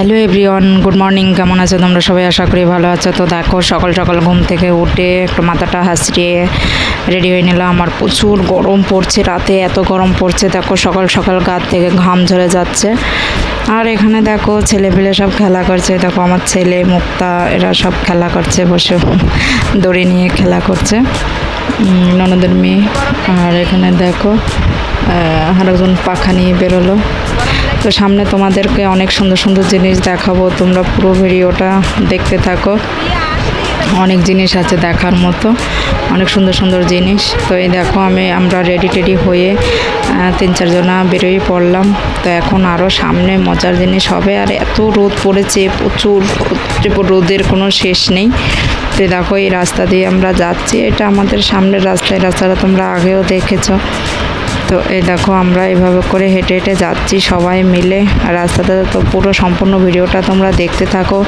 Hello everyone, good morning, কেমন আছো তোমরা সবাই? আশা করি ভালো আছো। তো দেখো, সকাল সকাল ঘুম থেকে উঠে একটু মাথাটা হাসড়িয়ে রেডি হয়ে নিলাম। আমার প্রচুর গরম পড়ছে রাতে, এত গরম পড়ছে। দেখো, সকাল সকাল গা থেকে ঘাম ঝরে যাচ্ছে। আর এখানে দেখো, ছেলেপিলে সব খেলা করছে। দেখো, আমার ছেলে, মুক্তা, এরা সব খেলা করছে, বসে দড়ি নিয়ে খেলা করছে। ননদের মেয়ে। আর এখানে দেখো আর একজন পাখা নিয়ে বেরোলো। তো সামনে তোমাদেরকে অনেক সুন্দর সুন্দর জিনিস দেখাবো। তোমরা পুরো ভিডিওটা দেখতে থাকো। অনেক জিনিস আছে দেখার মতো। অনেক সুন্দর সুন্দর জিনিস। তো এই দেখো, আমি, আমরা রেডি টেডি হয়ে তিন চারজনা বেরোই পড়লাম। তো এখন আরও সামনে মজার জিনিস হবে। আর এত রোদ পড়েছে, প্রচুর রোদ- রোদের কোনো শেষ নেই। তো দেখো, এই রাস্তা দিয়ে আমরা যাচ্ছি। এটা আমাদের সামনের রাস্তায়। রাস্তাটা তোমরা আগেও দেখেছ। তো এই দেখো আমরা এভাবে করে হেঁটে হেঁটে যাচ্ছি সবাই মিলে। আর রাস্তাটা তো পুরো সম্পূর্ণ ভিডিওটা তোমরা দেখতে থাকো।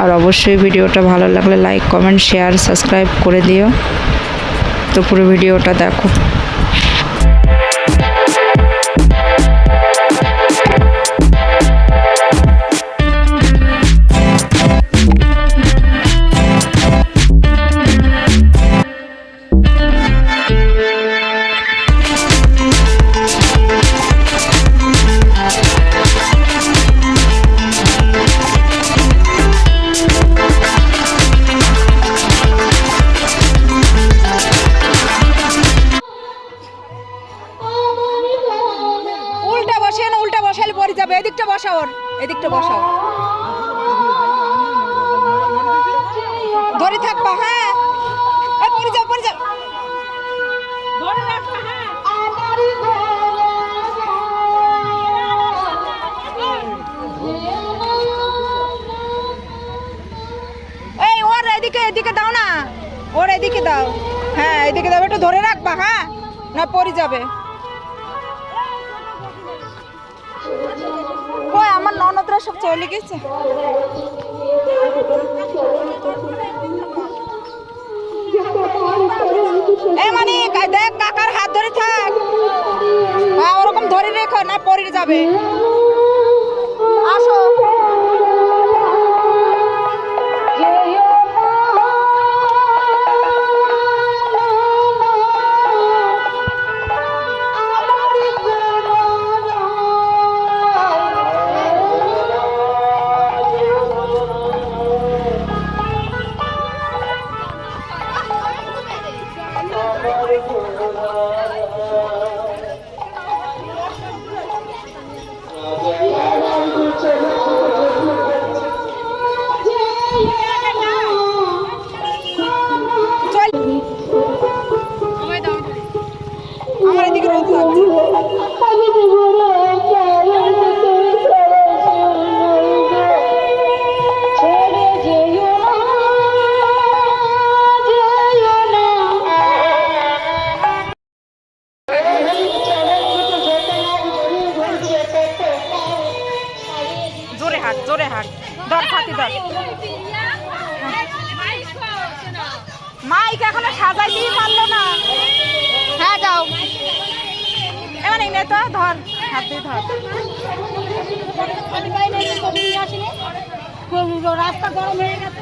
আর অবশ্যই ভিডিওটা ভালো লাগলে লাইক কমেন্ট শেয়ার সাবস্ক্রাইব করে দিও। তো পুরো ভিডিওটা দেখো। ধরে থাকবা হ্যাঁ। যাও পরে যাও ধরে রাখবা হ্যাঁ। এই ওর এদিকে এদিকে দাও না। ওর এদিকে দাও। হ্যাঁ এদিকে দাও। একটু ধরে রাখবা হ্যাঁ। না পরে যাবে। আমার ননদরা সব চলে গেছে? এই মানে দেখ কাকার হাত ধরে থাক। হ্যাঁ ওরকম ধরে রেখো, না পরে যাবে। আসো। মাইক এখনও সাজাইতেই পারল না। হ্যাঁ যাও এবার এই নে তো ধর হাত ধর। রাস্তা গরম হয়ে গেছে।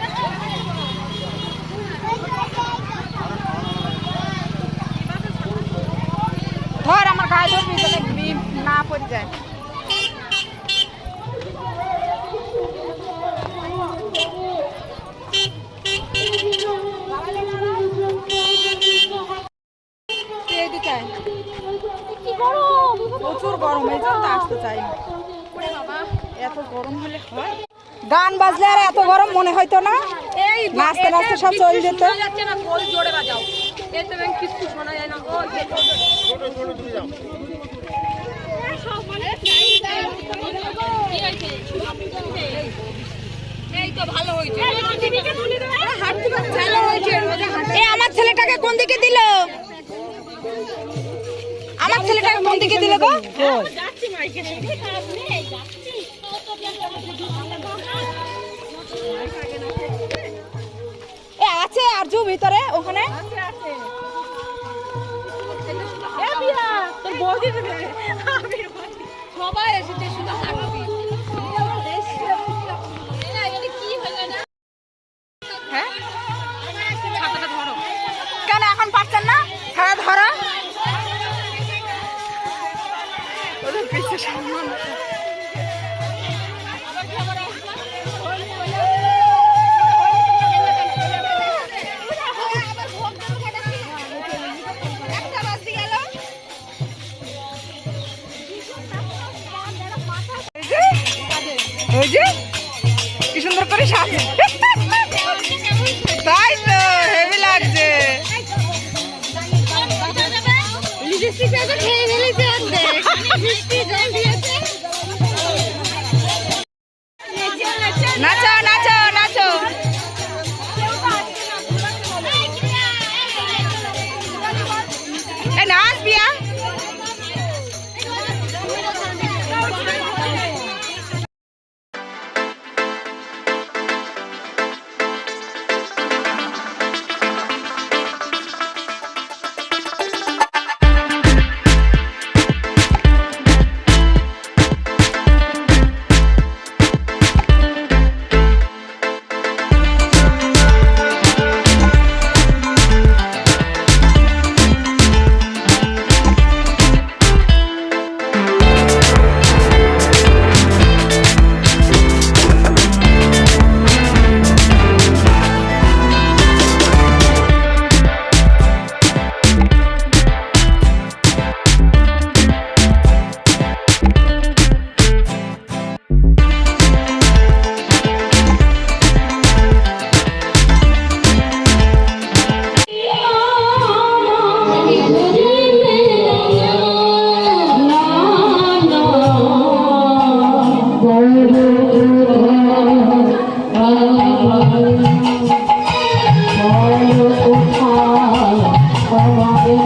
ধর আমার গায়ে ধরবি বি- না পড়ে যায়। প্রচুর গরম এই জন্য আসতে চাই এত গরম হলে হয়? গান বাজলে আর এত গরম মনে হইতো না? নাচতে নাচতে সব চলে যেত। আমার ছেলেটাকে কোন দিকে দিল? ছেলেটাকে কোন দিকে দিলে গো? আছে আরজু ভিতরে ওখানে? সবাই এসেছে শুধু নাচো নাচো নাচো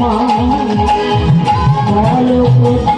মা বলো কোথায়